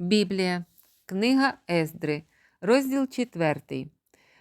Біблія, Книга Ездри, розділ 4.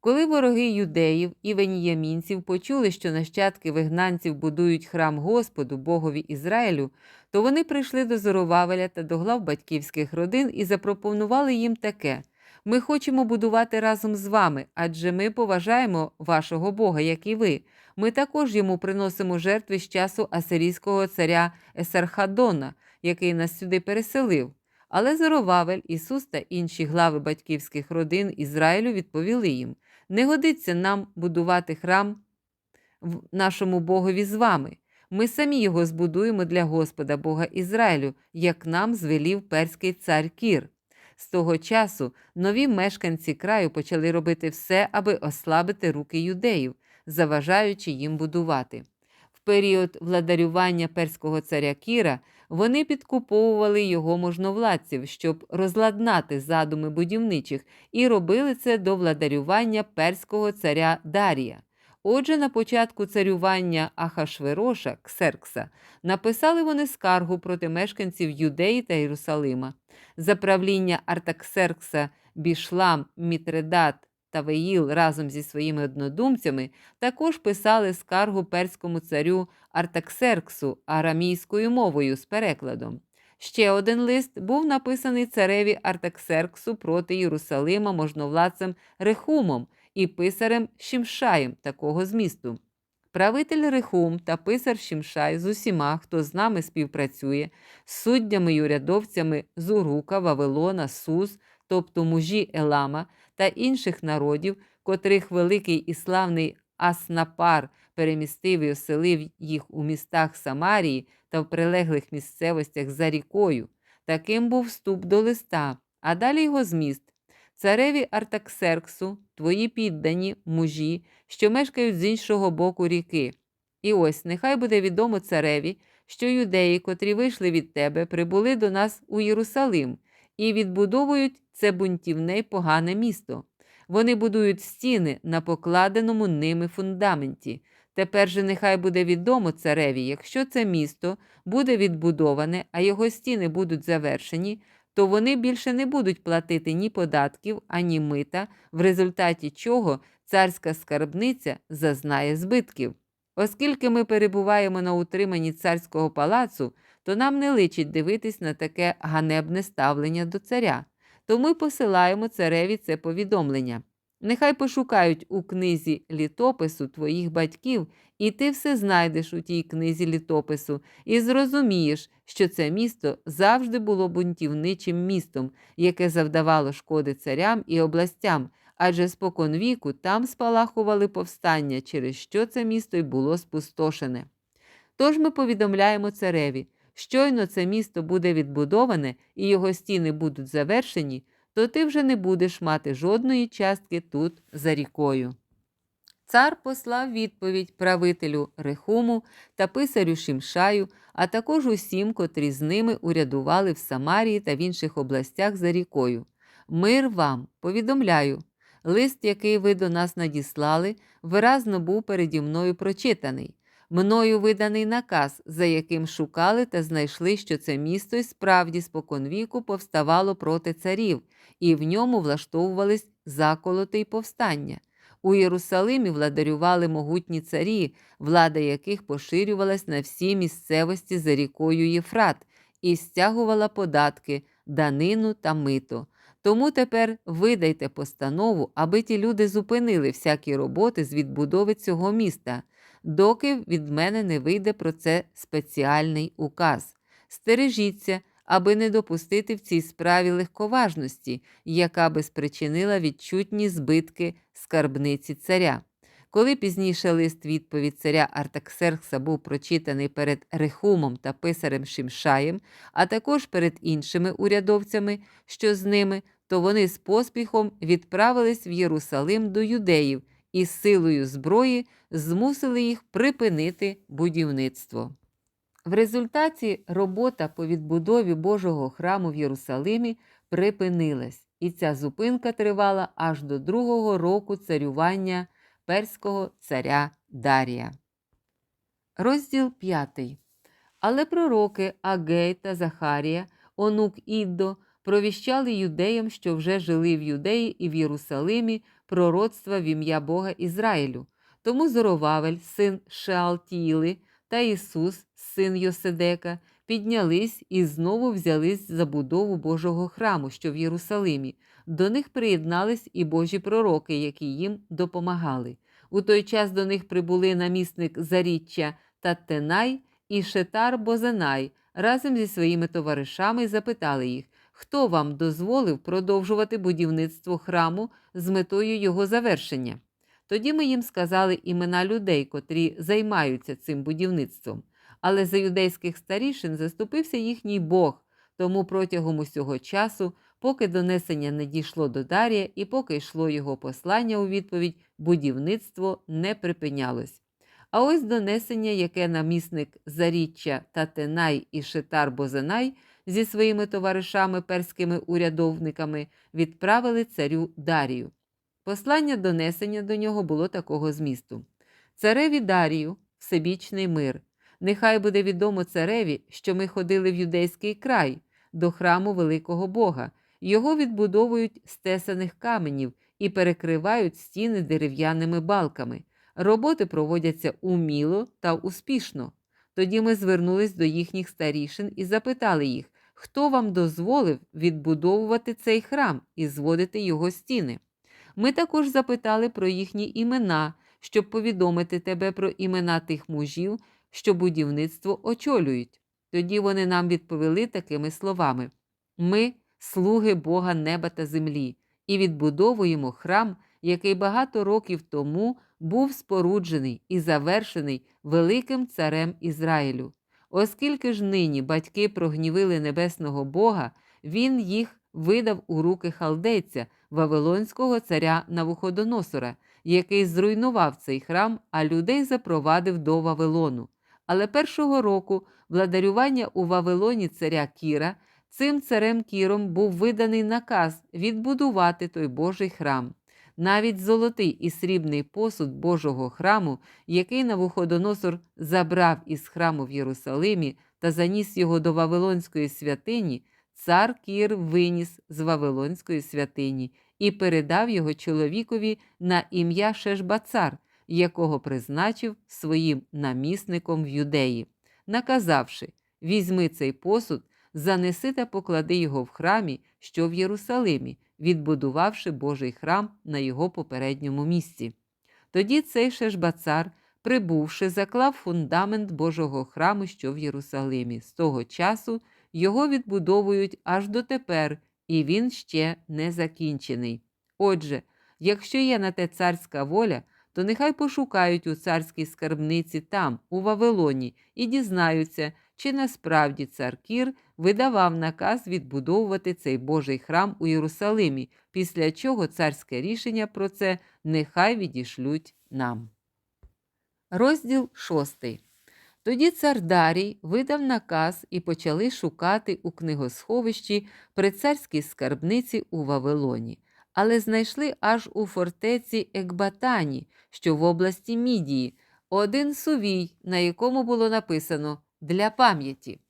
Коли вороги юдеїв і веніямінців почули, що нащадки вигнанців будують храм Господу, Богові Ізраїлю, то вони прийшли до Зоровавеля та до глав батьківських родин і запропонували їм таке: Ми хочемо будувати разом з вами, адже ми поважаємо вашого Бога, як і ви. Ми також йому приносимо жертви з часу асирійського царя Есархадона, який нас сюди переселив. Але Зоровавель, Ісус та інші глави батьківських родин Ізраїлю відповіли їм: не годиться нам будувати храм в нашому Богові з вами. Ми самі його збудуємо для Господа Бога Ізраїлю, як нам звелів перський цар Кір. З того часу нові мешканці краю почали робити все, аби ослабити руки юдеїв, заважаючи їм будувати. В період владарювання перського царя Кіра вони підкуповували його можновладців, щоб розладнати задуми будівничих, і робили це до владарювання перського царя Дарія. Отже, на початку царювання Ахашвероша Ксеркса написали вони скаргу проти мешканців Юдеї та Єрусалима. За правління Артаксеркса Бішлам, Мітредат та Веїл разом зі своїми однодумцями також писали скаргу перському царю Артаксерксу арамійською мовою з перекладом. Ще один лист був написаний цареві Артаксерксу проти Єрусалима можновладцем Рехумом і писарем Шімшаєм такого змісту. Правитель Рехум та писар Шімшай з усіма, хто з нами співпрацює, з суддями й урядовцями з Урука, Вавилона, Сус, тобто мужі Елама та інших народів, котрих великий і славний Аснапар перемістив і оселив їх у містах Самарії та в прилеглих місцевостях за рікою. Таким був вступ до листа, а далі його зміст. Цареві Артаксерксу, твої піддані, мужі, що мешкають з іншого боку ріки. І ось нехай буде відомо цареві, що юдеї, котрі вийшли від тебе, прибули до нас у Єрусалим і відбудовують це бунтівне й погане місто. Вони будують стіни на покладеному ними фундаменті. Тепер же нехай буде відомо цареві, якщо це місто буде відбудоване, а його стіни будуть завершені, то вони більше не будуть платити ні податків, ані мита, в результаті чого царська скарбниця зазнає збитків. Оскільки ми перебуваємо на утриманні царського палацу, то нам не личить дивитись на таке ганебне ставлення до царя. То ми посилаємо цареві це повідомлення. Нехай пошукають у книзі літопису твоїх батьків, і ти все знайдеш у тій книзі літопису, і зрозумієш, що це місто завжди було бунтівничим містом, яке завдавало шкоди царям і областям, адже споконвіку там спалахували повстання, через що це місто й було спустошене. Тож ми повідомляємо цареві, щойно це місто буде відбудоване і його стіни будуть завершені, то ти вже не будеш мати жодної частки тут за рікою. Цар послав відповідь правителю Рехуму та писарю Шимшаю, а також усім, котрі з ними урядували в Самарії та в інших областях за рікою. Мир вам, повідомляю, лист, який ви до нас надіслали, виразно був переді мною прочитаний. Мною виданий наказ, за яким шукали та знайшли, що це місто й справді споконвіку повставало проти царів, і в ньому влаштовувались заколоти й повстання. У Єрусалимі владарювали могутні царі, влада яких поширювалась на всі місцевості за рікою Єфрат і стягувала податки, данину та мито. Тому тепер видайте постанову, аби ті люди зупинили всякі роботи з відбудови цього міста, доки від мене не вийде про це спеціальний указ. Стережіться, аби не допустити в цій справі легковажності, яка би спричинила відчутні збитки скарбниці царя. Коли пізніше лист відповідь царя Артаксеркса був прочитаний перед Рехумом та писарем Шимшаєм, а також перед іншими урядовцями, що з ними, то вони з поспіхом відправились в Єрусалим до юдеїв і силою зброї змусили їх припинити будівництво. В результаті робота по відбудові Божого храму в Єрусалимі припинилась, і ця зупинка тривала аж до другого року царювання перського царя Дарія. Розділ 5. Але пророки Агей та Захарія, онук Іддо, провіщали юдеям, що вже жили в Юдеї і в Єрусалимі, пророцтва в ім'я Бога Ізраїлю. Тому Зоровавель, син Шеалтіли, та Ісус, син Йоседека, піднялись і знову взялись за будову Божого храму, що в Єрусалимі. До них приєднались і Божі пророки, які їм допомагали. У той час до них прибули намісник Заріччя Таттенай і Шетар Бозенай разом зі своїми товаришами запитали їх, хто вам дозволив продовжувати будівництво храму з метою його завершення. Тоді ми їм сказали імена людей, котрі займаються цим будівництвом. Але за юдейських старішин заступився їхній Бог, тому протягом усього часу, поки донесення не дійшло до Дарія і поки йшло його послання у відповідь, будівництво не припинялось. А ось донесення, яке намісник Заріччя Татенай і Шетар Бозенай зі своїми товаришами перськими урядовниками відправили царю Дарію. Послання донесення до нього було такого змісту: Цареві Дарію, всебічний мир. Нехай буде відомо цареві, що ми ходили в юдейський край до храму великого Бога. Його відбудовують з тесаних каменів і перекривають стіни дерев'яними балками. Роботи проводяться уміло та успішно. Тоді ми звернулись до їхніх старішин і запитали їх, хто вам дозволив відбудовувати цей храм і зводити його стіни. Ми також запитали про їхні імена, щоб повідомити тебе про імена тих мужів, що будівництво очолюють. Тоді вони нам відповіли такими словами: Ми, слуги Бога неба та землі, і відбудовуємо храм, який багато років тому був споруджений і завершений великим царем Ізраїлю. Оскільки ж нині батьки прогнівили небесного Бога, він їх видав у руки халдейця, Вавилонського царя Навуходоносора, який зруйнував цей храм, а людей запровадив до Вавилону. Але першого року владарювання у Вавилоні царя Кіра, цим царем Кіром був виданий наказ відбудувати той Божий храм. Навіть золотий і срібний посуд Божого храму, який Навуходоносор забрав із храму в Єрусалимі та заніс його до Вавилонської святині, цар Кір виніс з Вавилонської святині і передав його чоловікові на ім'я Шешбацар, якого призначив своїм намісником в юдеї, наказавши: візьми цей посуд, занеси та поклади його в храмі, що в Єрусалимі, відбудувавши Божий храм на його попередньому місці. Тоді цей Шешбацар, прибувши, заклав фундамент Божого храму, що в Єрусалимі. З того часу його відбудовують аж дотепер, і він ще не закінчений. Отже, якщо є на те царська воля, то нехай пошукають у царській скарбниці там, у Вавилоні, і дізнаються, чи насправді цар Кір видавав наказ відбудовувати цей Божий храм у Єрусалимі, після чого царське рішення про це нехай відішлють нам. Розділ шостий. Тоді цар Дарій видав наказ і почали шукати у книгосховищі при царській скарбниці у Вавилоні, але знайшли аж у фортеці Екбатані, що в області Мідії, один сувій, на якому було написано для пам'яті.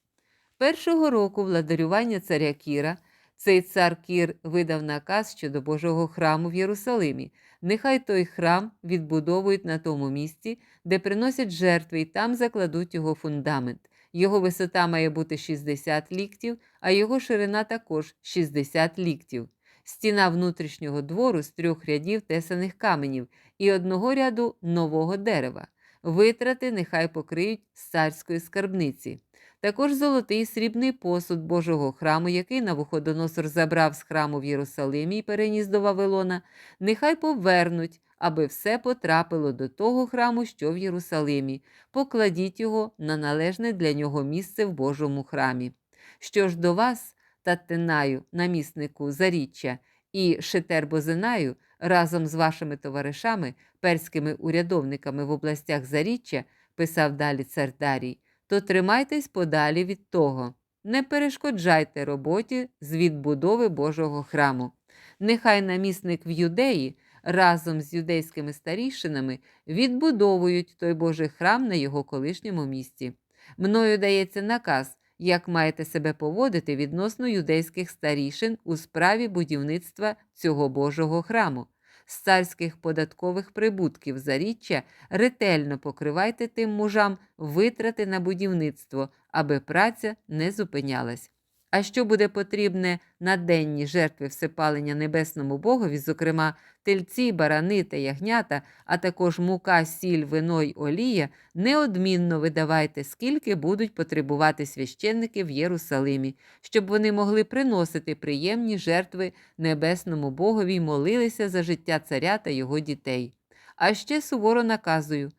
Першого року владарювання царя Кіра цей цар Кір видав наказ щодо Божого храму в Єрусалимі. Нехай той храм відбудовують на тому місці, де приносять жертви, і там закладуть його фундамент. Його висота має бути 60 ліктів, а його ширина також 60 ліктів. Стіна внутрішнього двору з трьох рядів тесаних каменів і одного ряду нового дерева. Витрати нехай покриють з царської скарбниці. Також золотий срібний посуд Божого храму, який Навуходоносор забрав з храму в Єрусалимі і переніс до Вавилона, нехай повернуть, аби все потрапило до того храму, що в Єрусалимі. Покладіть його на належне для нього місце в Божому храмі. Що ж до вас, Таттенаю, наміснику Заріччя і Шетербозинаю, разом з вашими товаришами, перськими урядовниками в областях Заріччя, писав далі цар Дарій, то тримайтесь подалі від того. Не перешкоджайте роботі з відбудови Божого храму. Нехай намісник в юдеї разом з юдейськими старішинами відбудовують той Божий храм на його колишньому місці. Мною дається наказ як маєте себе поводити відносно юдейських старішин у справі будівництва цього Божого храму. З царських податкових прибутків заріччя ретельно покривайте тим мужам витрати на будівництво, аби праця не зупинялась. А що буде потрібне на денні жертви всепалення небесному Богові, зокрема тельці, барани та ягнята, а також мука, сіль, вино й олія, неодмінно видавайте, скільки будуть потребувати священники в Єрусалимі, щоб вони могли приносити приємні жертви небесному Богові й молилися за життя царя та його дітей. А ще суворо наказую: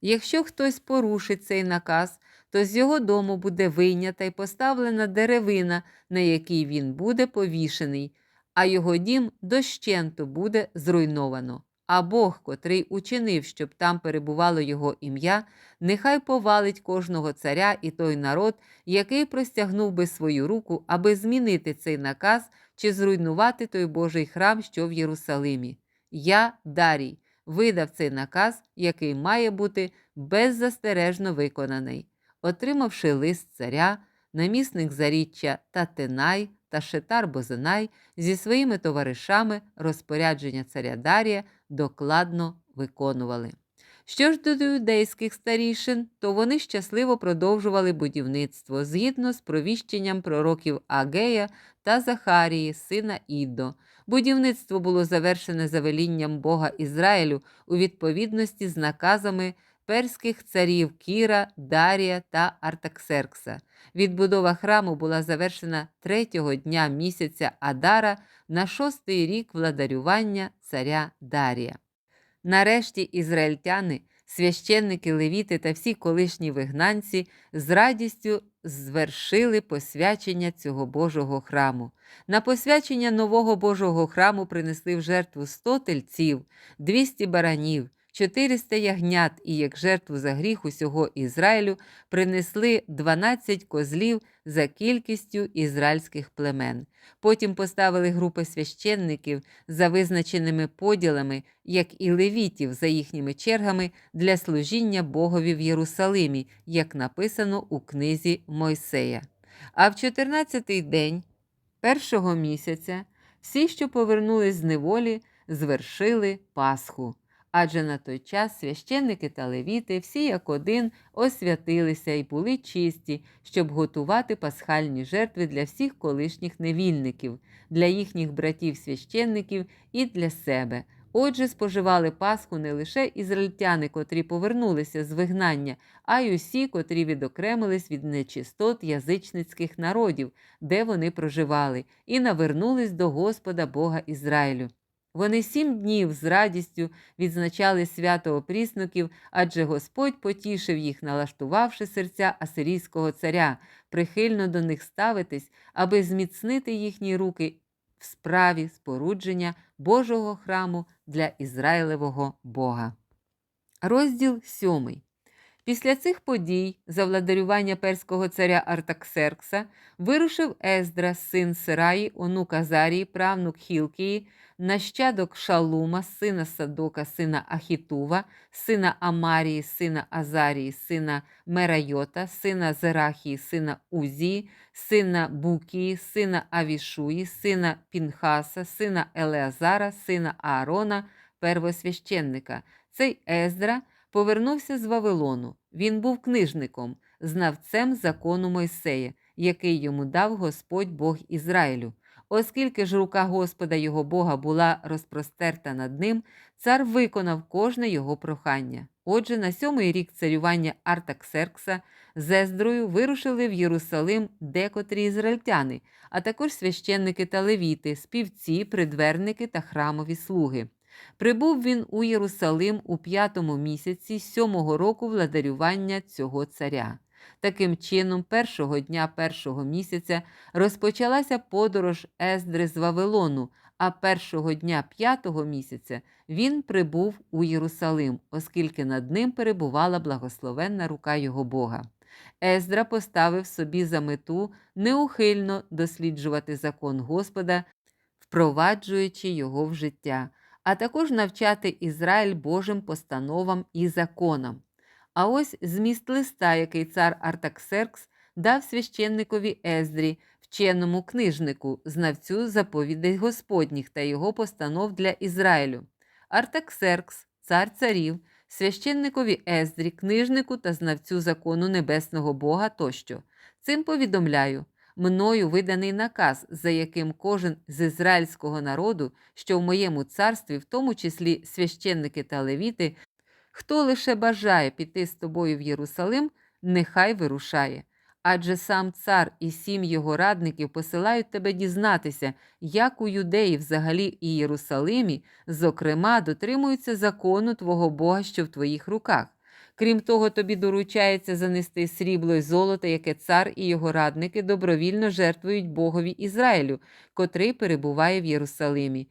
якщо хтось порушить цей наказ, то з його дому буде вийнята й поставлена деревина, на якій він буде повішений, а його дім дощенту буде зруйновано. А Бог, котрий учинив, щоб там перебувало його ім'я, нехай повалить кожного царя і той народ, який простягнув би свою руку, аби змінити цей наказ чи зруйнувати той Божий храм, що в Єрусалимі. Я, Дарій, видав цей наказ, який має бути беззастережно виконаний. Отримавши лист царя, намісник заріччя Татенай та Шетар Бозинай зі своїми товаришами розпорядження царя Дарія докладно виконували. Що ж до юдейських старішин, то вони щасливо продовжували будівництво згідно з провіщенням пророків Агея та Захарії, сина Іддо. Будівництво було завершене за велінням Бога Ізраїлю у відповідності з наказами перських царів Кіра, Дарія та Артаксеркса. Відбудова храму була завершена третього дня місяця Адара на шостий рік владарювання царя Дарія. Нарешті ізраїльтяни, священники левіти та всі колишні вигнанці з радістю звершили посвячення цього Божого храму. На посвячення нового Божого храму принесли в жертву 100 тельців, 200 баранів, 400 ягнят і як жертву за гріх усього Ізраїлю принесли 12 козлів за кількістю ізраїльських племен. Потім поставили групи священників за визначеними поділами, як і левітів за їхніми чергами для служіння Богові в Єрусалимі, як написано у книзі Мойсея. А в 14-й день першого місяця всі, що повернулись з неволі, звершили Пасху адже на той час священники та левіти всі як один освятилися і були чисті, щоб готувати пасхальні жертви для всіх колишніх невільників, для їхніх братів-священників і для себе. Отже, споживали Пасху не лише ізраїльтяни, котрі повернулися з вигнання, а й усі, котрі відокремились від нечистот язичницьких народів, де вони проживали, і навернулись до Господа Бога Ізраїлю. Вони сім днів з радістю відзначали свято опрісноків, адже Господь потішив їх, налаштувавши серця асирійського царя, прихильно до них ставитись, аби зміцнити їхні руки в справі спорудження Божого храму для Ізраїлевого Бога. Розділ сьомий. Після цих подій, за владарювання перського царя Артаксеркса, вирушив Ездра, син Сираї, онук Азарії, правнук Хілкії, нащадок Шалума, сина Садока, сина Ахітува, сина Амарії, сина Азарії, сина Мерайота, сина Зерахії, сина Узії, сина Букії, сина Авішуї, сина Пінхаса, сина Елеазара, сина Аарона, первосвященника. Цей Ездра повернувся з Вавилону. Він був книжником, знавцем закону Мойсея, який йому дав Господь Бог Ізраїлю. Оскільки ж рука Господа його Бога була розпростерта над ним, цар виконав кожне його прохання. Отже, на сьомий рік царювання Артаксеркса з Ездрою вирушили в Єрусалим декотрі ізраїльтяни, а також священники та левіти, співці, придверники та храмові слуги. Прибув він у Єрусалим у п'ятому місяці сьомого року владарювання цього царя. Таким чином, першого дня першого місяця розпочалася подорож Ездри з Вавилону, а першого дня п'ятого місяця він прибув у Єрусалим, оскільки над ним перебувала благословенна рука його Бога. Ездра поставив собі за мету неухильно досліджувати закон Господа, впроваджуючи його в життя, а також навчати Ізраїль Божим постановам і законам. А ось зміст листа, який цар Артаксеркс дав священникові Ездрі, вченому книжнику, знавцю заповідей Господніх та його постанов для Ізраїлю. Артаксеркс, цар царів, священникові Ездрі, книжнику та знавцю закону небесного Бога тощо. Цим повідомляю, мною виданий наказ, за яким кожен з ізраїльського народу, що в моєму царстві, в тому числі священники та левіти, хто лише бажає піти з тобою в Єрусалим, нехай вирушає. Адже сам цар і сім його радників посилають тебе дізнатися, як у юдеї взагалі і Єрусалимі, зокрема, дотримуються закону твого Бога, що в твоїх руках. Крім того, тобі доручається занести срібло й золото, яке цар і його радники добровільно жертвують Богові Ізраїлю, котрий перебуває в Єрусалимі,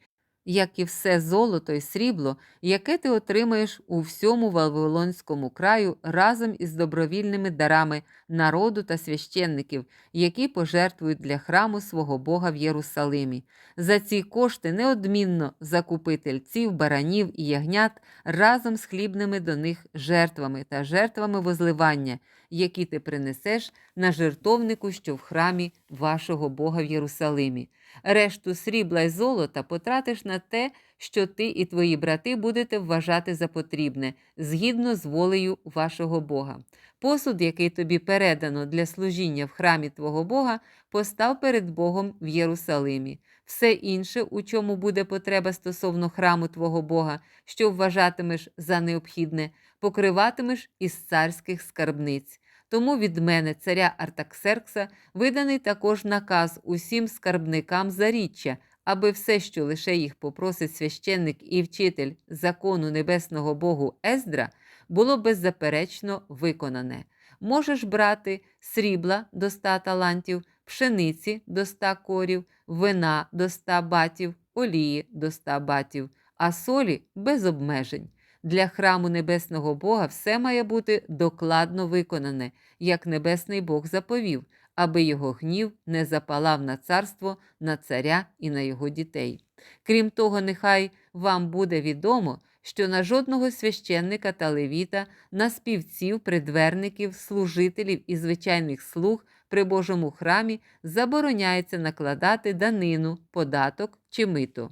як і все золото й срібло, яке ти отримаєш у всьому Вавилонському краю разом із добровільними дарами народу та священників, які пожертвують для храму свого Бога в Єрусалимі. За ці кошти неодмінно закупи тельців, баранів і ягнят разом з хлібними до них жертвами та жертвами возливання, які ти принесеш на жертовнику, що в храмі вашого Бога в Єрусалимі. Решту срібла й золота потратиш на те, що ти і твої брати будете вважати за потрібне, згідно з волею вашого Бога. Посуд, який тобі передано для служіння в храмі твого Бога, постав перед Богом в Єрусалимі. Все інше, у чому буде потреба стосовно храму твого Бога, що вважатимеш за необхідне, покриватимеш із царських скарбниць. Тому від мене, царя Артаксеркса, виданий також наказ усім скарбникам заріччя, аби все, що лише їх попросить священник і вчитель закону небесного Богу Ездра, було беззаперечно виконане. Можеш брати срібла до ста талантів, пшениці до ста корів, вина до ста батів, олії до ста батів, а солі без обмежень. Для храму небесного Бога все має бути докладно виконане, як небесний Бог заповів, аби його гнів не запалав на царство, на царя і на його дітей. Крім того, нехай вам буде відомо, що на жодного священника та левіта, на співців, придверників, служителів і звичайних слуг при Божому храмі забороняється накладати данину, податок чи мито.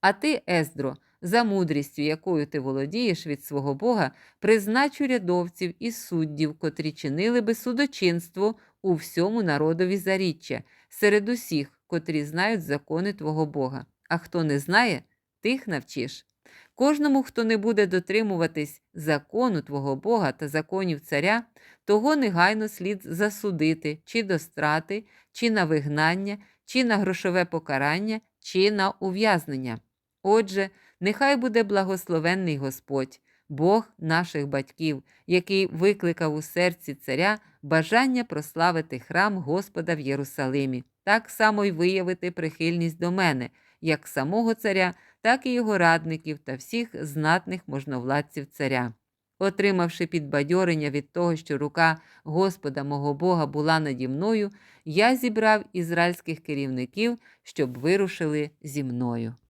А ти, Ездро, за мудрістю, якою ти володієш від свого Бога, признач урядовців і суддів, котрі чинили би судочинство у всьому народові заріччя, серед усіх, котрі знають закони твого Бога. А хто не знає, тих навчиш. Кожному, хто не буде дотримуватись закону твого Бога та законів царя, того негайно слід засудити чи до страти, чи на вигнання, чи на грошове покарання, чи на ув'язнення. Отже, нехай буде благословенний Господь, Бог наших батьків, який викликав у серці царя бажання прославити храм Господа в Єрусалимі, так само й виявити прихильність до мене, як самого царя, так і його радників та всіх знатних можновладців царя. Отримавши підбадьорення від того, що рука Господа мого Бога була наді мною, я зібрав ізраїльських керівників, щоб вирушили зі мною.